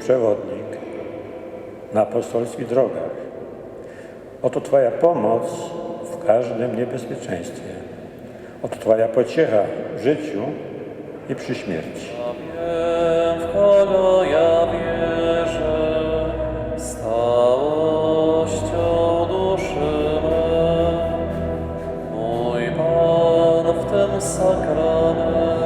przewodnik na apostolskich drogach. Oto Twoja pomoc w każdym niebezpieczeństwie. Oto Twoja pociecha w życiu i przy śmierci. Wiem, w kogo ja wierzę, stałością duszy. Mój Pan w tym sakramencie,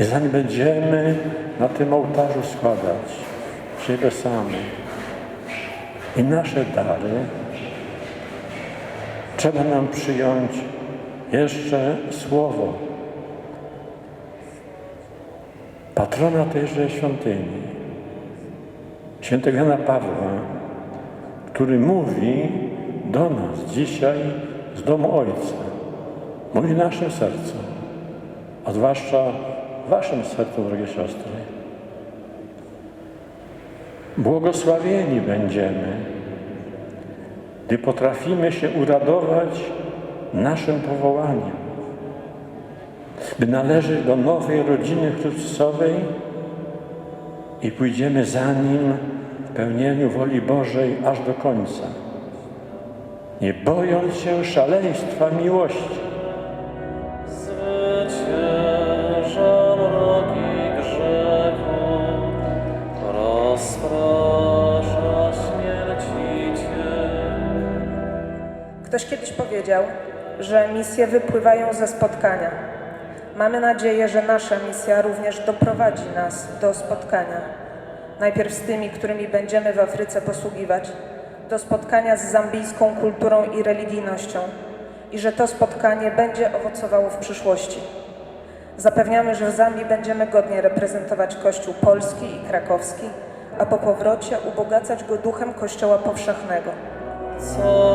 zanim będziemy na tym ołtarzu składać siebie samych i nasze dary, trzeba nam przyjąć jeszcze słowo. Patrona tejże świątyni, świętego Jana Pawła, który mówi do nas dzisiaj z domu Ojca, mówi naszym sercom, a zwłaszcza waszym sercu, drogie siostry. Błogosławieni będziemy, gdy potrafimy się uradować naszym powołaniem, by należeć do nowej rodziny Chrystusowej i pójdziemy za Nim w pełnieniu woli Bożej aż do końca, nie bojąc się szaleństwa miłości. Ktoś kiedyś powiedział, że misje wypływają ze spotkania. Mamy nadzieję, że nasza misja również doprowadzi nas do spotkania. Najpierw z tymi, którymi będziemy w Afryce posługiwać, do spotkania z zambijską kulturą i religijnością i że to spotkanie będzie owocowało w przyszłości. Zapewniamy, że w Zambii będziemy godnie reprezentować Kościół polski i krakowski, a po powrocie ubogacać go duchem Kościoła powszechnego. Co